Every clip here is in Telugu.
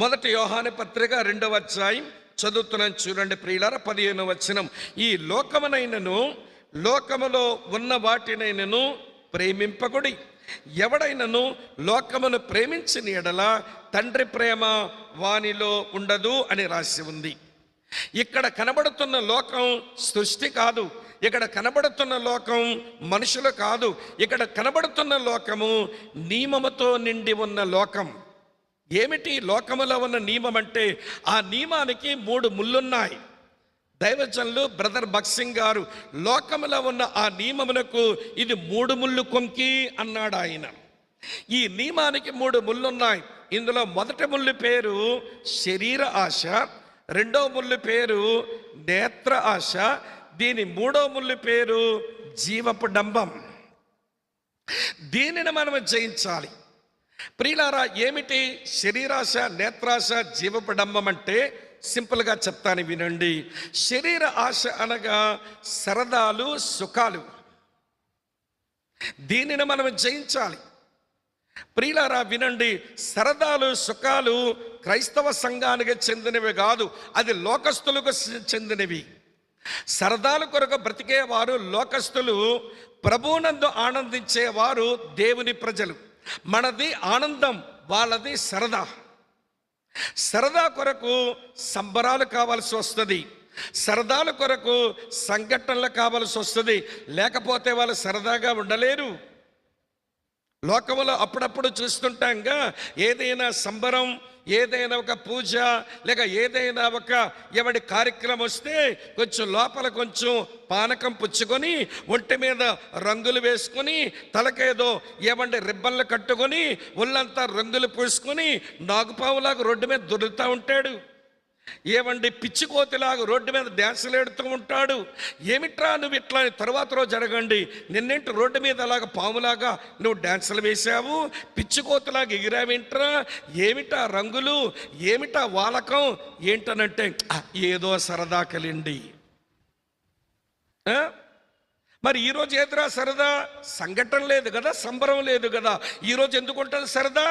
మొదటి యోహాని పత్రిక రెండవ అధ్యాయం చదువుతున్నాను చూడండి ప్రియులార పదిహేను వచనం. ఈ లోకమునైనను లోకములో ఉన్న వాటినైనను ప్రేమింపకుడి. ఎవడైనను లోకమును ప్రేమించిన ఎడల తండ్రి ప్రేమ వానిలో ఉండదు అని రాసి ఉంది. ఇక్కడ కనబడుతున్న లోకం సృష్టి కాదు. ఇక్కడ కనబడుతున్న లోకం మనుషులు కాదు. ఇక్కడ కనబడుతున్న లోకము నియమముతో నిండి ఉన్న లోకం. ఏమిటి లోకములో ఉన్న నియమం అంటే ఆ నియమానికి మూడు ముళ్ళున్నాయి. దైవజనులు బ్రదర్ బక్సింగ్ గారు లోకములో ఉన్న ఆ నియమమునకు ఇది మూడు ముళ్ళు కొంకి అన్నాడు ఆయన. ఈ నియమానికి మూడు ముళ్ళున్నాయి. ఇందులో మొదటి ముళ్ళు పేరు శరీర ఆశ రెండో ముళ్ళు పేరు నేత్ర ఆశ దీని మూడో ముళ్ళు పేరు జీవపు డంబం. దీనిని మనం జయించాలి. ప్రియులారా ఏమిటి శరీరాశ నేత్రాశ జీవపడంబం అంటే సింపుల్గా చెప్తాను వినండి. శరీర ఆశ అనగా సరదాలు సుఖాలు. దీనిని మనం జయించాలి. ప్రియులారా వినండి. సరదాలు సుఖాలు క్రైస్తవ సంఘానికి చెందినవి కాదు అది లోకస్తులకు చెందినవి. సరదాల కొరకు బ్రతికేవారు లోకస్తులు ప్రభునందు ఆనందించేవారు దేవుని ప్రజలు. మనది ఆనందం వాళ్ళది సరదా. సరదా కొరకు సంబరాలు కావాల్సి వస్తుంది. సరదాల కొరకు సంఘటనలు కావాల్సి వస్తుంది. లేకపోతే వాళ్ళు సరదాగా ఉండలేరు. లోకంలో అప్పుడప్పుడు చూస్తుంటాంగా ఏదైనా సంబరం ఏదైనా ఒక పూజ లేక ఏదైనా ఒక ఎవడి కార్యక్రమం వస్తే కొంచెం లోపల కొంచెం పానకం పుచ్చుకొని ఒంటి మీద రంగులు వేసుకొని తలకేదో ఏమంటే రిబ్బన్లు కట్టుకొని ఒళ్ళంతా రంగులు పూసుకొని నాగుపావులాగా రోడ్డు మీద దొరుకుతూ ఉంటాడు. ఏమండి పిచ్చికోతిలాగా రోడ్డు మీద డ్యాన్సులు ఎడుతూ ఉంటాడు? ఏమిట్రా నువ్వు ఇట్లా తర్వాత రోజు జరగండి నిన్నేంటి రోడ్డు మీద అలాగ పాములాగా నువ్వు డ్యాన్సులు వేసావు పిచ్చికోతిలాగా ఎగిరావేంట్రా ఏమిటా రంగులు? ఏమిటా వాలకం? ఏంటనంటే ఏదో సరదా కలిండి. మరి ఈరోజు ఏదిరా సరదా? సంఘటన లేదు కదా సంబరం లేదు కదా. ఈరోజు ఎందుకు ఉంటుంది సరదా?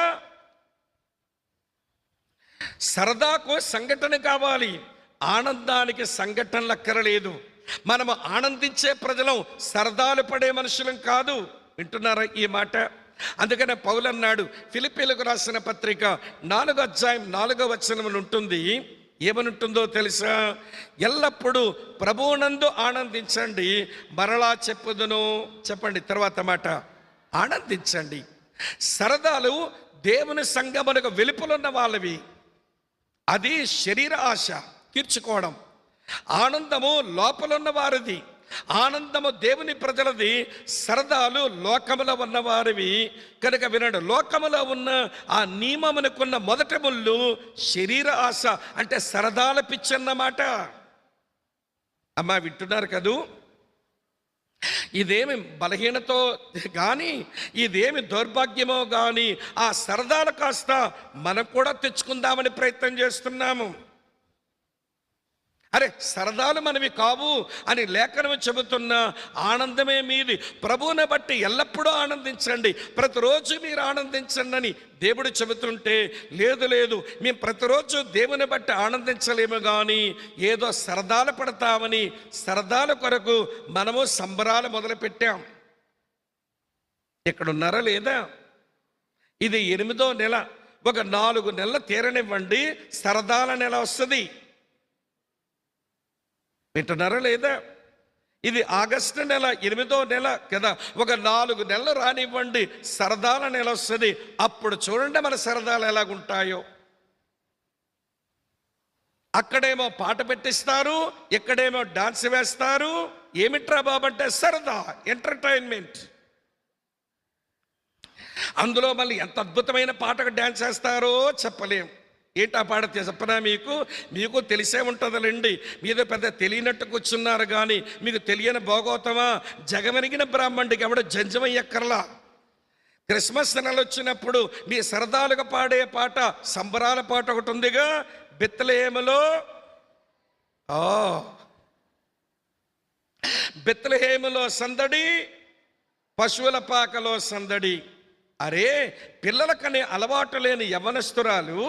సరదాకు సంఘటన కావాలి. ఆనందానికి సంఘటనలు అక్కరలేదు. మనము ఆనందించే ప్రజలం సరదాలు పడే మనుషులం కాదు. వింటున్నారా ఈ మాట? అందుకనే పౌలన్నాడు ఫిలిపీలకు రాసిన పత్రిక నాలుగో అధ్యాయం నాలుగో వచనం ఉంటుంది. ఏమనుంటుందో తెలుసా? ఎల్లప్పుడూ ప్రభువునందు ఆనందించండి. మరలా చెప్పుదును. చెప్పండి తర్వాత మాట. ఆనందించండి. సరదాలు దేవుని సంగమునకు వెలుపులున్న వాళ్ళవి. అది శరీర ఆశ తీర్చుకోవడం. ఆనందము లోపలున్న వారిది ఆనందము దేవుని ప్రజలది. సరదాలు లోకములో ఉన్నవారివి. కనుక వినడు లోకములో ఉన్న ఆ నియమమునకున్న మొదటి ముళ్ళు శరీర ఆశ అంటే సరదాల పిచ్చన్నమాట అమ్మా వింటున్నారు కదూ? ఇదేమి బలహీనతో కానీ ఇదేమి దౌర్భాగ్యమో కానీ ఆ సరదాలు కాస్త మనం కూడా తెచ్చుకుందామని ప్రయత్నం చేస్తున్నాము. అరే సరదాలు మనవి కావు అని లేఖనం చెబుతున్న ఆనందమే మీది. ప్రభువుని బట్టి ఎల్లప్పుడూ ఆనందించండి. ప్రతిరోజు మీరు ఆనందించండి అని దేవుడు చెబుతుంటే లేదు లేదు మేము ప్రతిరోజు దేవుని బట్టి ఆనందించలేము కానీ ఏదో సరదాలు పడతామని సరదాల కొరకు మనము సంబరాలు మొదలుపెట్టాం. ఇక్కడ ఉన్నారా లేదా? ఇది ఎనిమిదో నెల. ఒక నాలుగు నెలలు తీరనివ్వండి. సరదాల నెల వస్తుంది. వింటున్నారా లేదా? ఇది ఆగస్టు నెల ఎనిమిదో నెల కదా. ఒక నాలుగు నెలలు రానివ్వండి సరదాల నెల వస్తుంది. అప్పుడు చూడండి మన సరదాలు ఎలాగుంటాయో. అక్కడేమో పాట పెట్టిస్తారు ఇక్కడేమో డాన్స్ వేస్తారు. ఏమిట్రా బాబంటే సరదా ఎంటర్టైన్మెంట్. అందులో మళ్ళీ ఎంత అద్భుతమైన పాటకు డ్యాన్స్ వేస్తారో చెప్పలేం. ఏంటా పాట చెప్పనా మీకు? మీకు తెలిసే ఉంటుందిలేండి. మీద పెద్ద తెలియనట్టు కూర్చున్నారు కానీ మీకు తెలియని భోగోతమా జగమెరిగిన బ్రాహ్మణుడికి ఎవడ జంజమయ్యక్కర్లా? క్రిస్మస్ నెలలు వచ్చినప్పుడు మీ సరదాలుగా పాడే పాట సంబరాల పాట ఒకటి ఉందిగా బెత్తలేములో ఆ. బెత్తలహేములో సందడి పశువుల పాకలో సందడి. అరే పిల్లలకనే అలవాటు లేని యవనస్తురాలు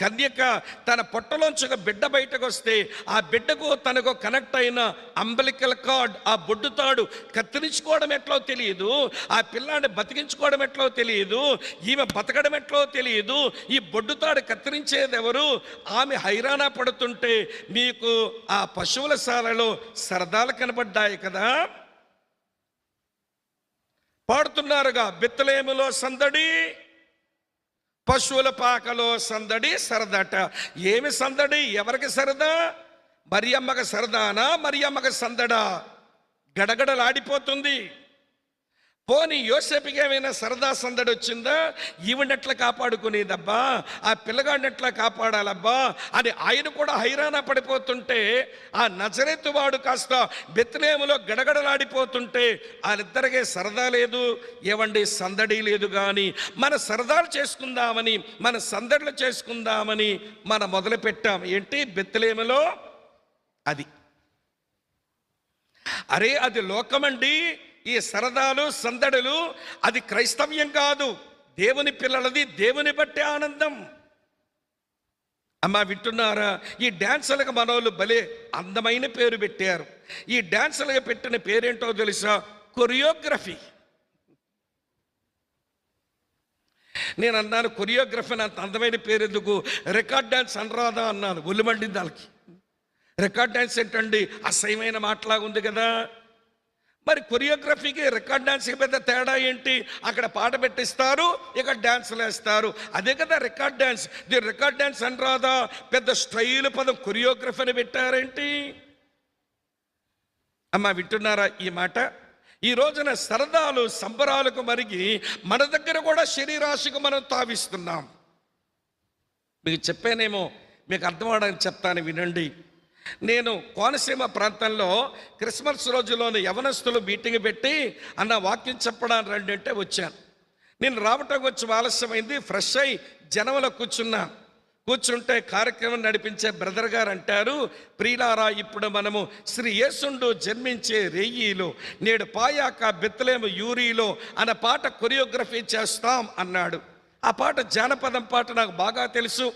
కన్యక తన పొట్టలోంచి ఒక బిడ్డ బయటకు వస్తే ఆ బిడ్డకు తనకు కనెక్ట్ అయిన అంబలికల్ కార్డ్ ఆ బొడ్డు తాడు కత్తిరించుకోవడం ఎట్లో తెలియదు ఆ పిల్లాన్ని బతికించుకోవడం ఎట్లో తెలియదు ఈమె బతకడం ఎట్లో తెలియదు ఈ బొడ్డు తాడు కత్తిరించేది ఎవరు? ఆమె హైరాణ పడుతుంటే మీకు ఆ పశువుల శాలలో సరదాలు కనబడ్డాయి కదా. పాడుతున్నారుగా బిత్తలేములో సందడి పశువుల పాకలో సందడి సరదట. ఏమి సందడి? ఎవరికి సరదా? మరియమ్మకి సరదానా? మరియమ్మకి సందడా? గడగడలాడిపోతుంది. పోని యోసేపుకి ఏమైనా సరదా సందడి వచ్చిందా? ఈవినెట్లా కాపాడుకునేదబ్బా ఆ పిల్లగాడినట్లా కాపాడాలబ్బా అని ఆయన కూడా హైరాణ పడిపోతుంటే ఆ నజరెత్తు వాడు కాస్త బెత్తలేములో గడగడలాడిపోతుంటే వాళ్ళిద్దరికే సరదా లేదు ఏవండి సందడి లేదు కానీ మన సరదాలు చేసుకుందామని మన సందడులు చేసుకుందామని మనం మొదలుపెట్టాం. ఏంటి? బెత్తలేములో అది. అరే అది లోకమండి? ఈ సరదాలు సందడులు అది క్రైస్తవ్యం కాదు. దేవుని పిల్లలది దేవుని బట్టే ఆనందం. అమ్మా వింటున్నారా? ఈ డ్యాన్సులకు మనోళ్ళు భలే అందమైన పేరు పెట్టారు. ఈ డ్యాన్సులకు పెట్టిన పేరేంటో తెలుసా? కొరియోగ్రఫీ. నేను అన్నాను కొరియోగ్రఫీ అంత అందమైన పేరు ఎందుకు? రికార్డ్ డ్యాన్స్ అనరాదా అన్నాను ఒళ్ళు మండింది వాళ్ళకి రికార్డ్ డ్యాన్స్ ఏంటండి? అసహ్యమైన మాటలాగా ఉంది కదా. మరి కొరియోగ్రఫీకి రికార్డ్ డాన్స్కి పెద్ద తేడా ఏంటి? అక్కడ పాట పెట్టిస్తారు ఇక డ్యాన్సులు వేస్తారు అదే కదా రికార్డ్ డ్యాన్స్ దీని రికార్డ్ డ్యాన్స్ అని రాదా? పెద్ద స్టైల్ పదం కొరియోగ్రఫీ అని పెట్టారేంటి? అమ్మా వింటున్నారా ఈ మాట? ఈ రోజున సరదాలు సంబరాలకు మరిగి మన దగ్గర కూడా శరీరాశికి మనం తావిస్తున్నాం. మీకు చెప్పానేమో మీకు అర్థం అవడానికి చెప్తాను వినండి. నేను కోనసీమ ప్రాంతంలో క్రిస్మస్ రోజులోని యవనస్తులు మీటింగ్ పెట్టి అన్న వాక్యం చెప్పడానికి రండి అంటే వచ్చాను. నేను రావటం వచ్చి ఆలస్యమైంది ఫ్రెష్ అయి జనంలో కూర్చున్నా. కూర్చుంటే కార్యక్రమం నడిపించే బ్రదర్ గారు అంటారు ప్రియులారా ఇప్పుడు మనము శ్రీ యేసుండు జన్మించే రెయ్యిలో నేడు పాయాక బెత్తలేము యూరిలో అన్న పాట కొరియోగ్రఫీ చేస్తాం అన్నాడు. ఆ పాట జానపదం పాట నాకు బాగా తెలుసు.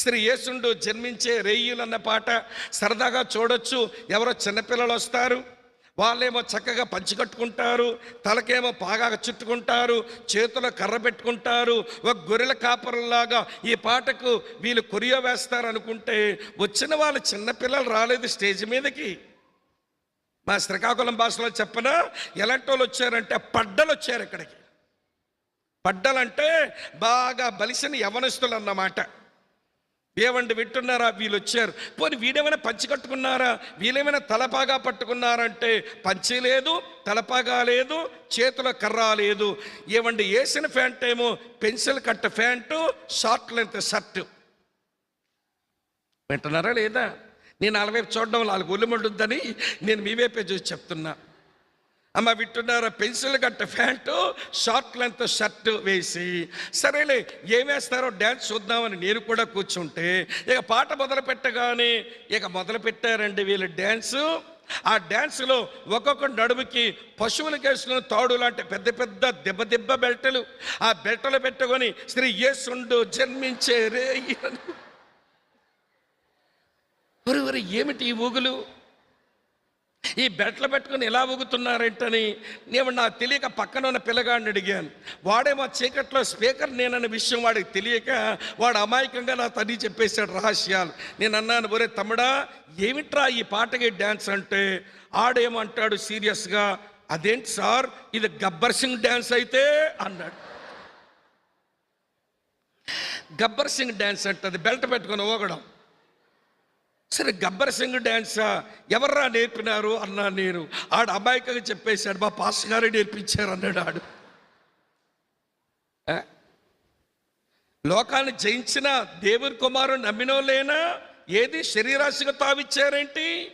శ్రీ యేసుండు జన్మించే రేయ్యులు అన్న పాట సరదాగా చూడొచ్చు. ఎవరో చిన్నపిల్లలు వస్తారు. వాళ్ళేమో చక్కగా పంచి కట్టుకుంటారు. తలకేమో బాగా చుట్టుకుంటారు. చేతిలో కర్ర పెట్టుకుంటారు. ఒక గొర్రెల కాపరులాగా ఈ పాటకు వీళ్ళు కొరియో వేస్తారు అనుకుంటే వచ్చిన వాళ్ళు చిన్నపిల్లలు రాలేదు స్టేజ్ మీదకి. మా శ్రీకాకుళం భాషలో చెప్పిన? ఎలాంటి వాళ్ళు వచ్చారంటే పడ్డలు వచ్చారు ఇక్కడికి. పడ్డలంటే బాగా బలిసిన యవనస్తులు అన్నమాట ఏమండి వింటున్నారా? వీళ్ళు వచ్చారు పోనీ వీడేమైనా పంచి కట్టుకున్నారా? వీళ్ళేమైనా తలపాగా పట్టుకున్నారంటే పంచి లేదు తలపాగా లేదు చేతుల కర్ర లేదు. ఏమండి వేసిన ప్యాంట్ ఏమో? Pencil cut pant short length shirt. వింటున్నారా లేదా? నేను అలవైపు చూడడం నాలుగు ఒళ్ళుమంటుందని నేను మీ వైపే చూసి చెప్తున్నా. అమ్మ వింటున్నారా? పెన్సిల్ గట్ట ప్యాంటు షార్ట్ లెంత్ షర్ట్ వేసి సరేలే ఏం వేస్తారో డ్యాన్స్ చూద్దామని నేను కూడా కూర్చుంటే ఇక పాట మొదలు పెట్టగానే ఇక మొదలు పెట్టారండి వీళ్ళ డ్యాన్సు. ఆ డ్యాన్స్లో ఒక్కొక్క నడుముకి పశువులు కేసుకున్న తాడు లాంటి పెద్ద పెద్ద దెబ్బ దెబ్బ బెల్టలు. ఆ బెల్టలు పెట్టుకొని శ్రీ యేసుండు జన్మించే రే ఒరి ఏమిటి ఈ ఊగులు? ఈ బెట్లు పెట్టుకుని ఎలా ఊగుతున్నారేంటని నేను నాకు తెలియక పక్కన ఉన్న పిల్లగాడిని అడిగాను. వాడేమో చీకట్లో స్పీకర్ నేనన్న విషయం వాడికి తెలియక వాడు అమాయకంగా నా తల్లి చెప్పేశాడు రహస్యాలు. నేను అన్నాను ఒరే తమ్ముడా ఏమిట్రా ఈ పాటకి డ్యాన్స్ అంటే? ఆడేమంటాడు సీరియస్గా అదేంటి సార్ ఇది గబ్బర్ సింగ్ డ్యాన్స్ అయితే? అన్నాడు. గబ్బర్ సింగ్ డ్యాన్స్ అంటది బెల్ట్ పెట్టుకొని ఊగడం. సరే గబ్బర్ సింగ్ డ్యాన్సా ఎవర్రా నేర్పినారు? అన్నా నేను. ఆడ అమాయకంగా చెప్పేశాడు. మా పాస్ గారే నేర్పించారు అన్నాడు ఆడు. లోకాన్ని జయించిన దేవుని కుమారుడు నమ్మినోళ్ళేనా? ఏది? శరీరాశిగా తావిచ్చారేంటి?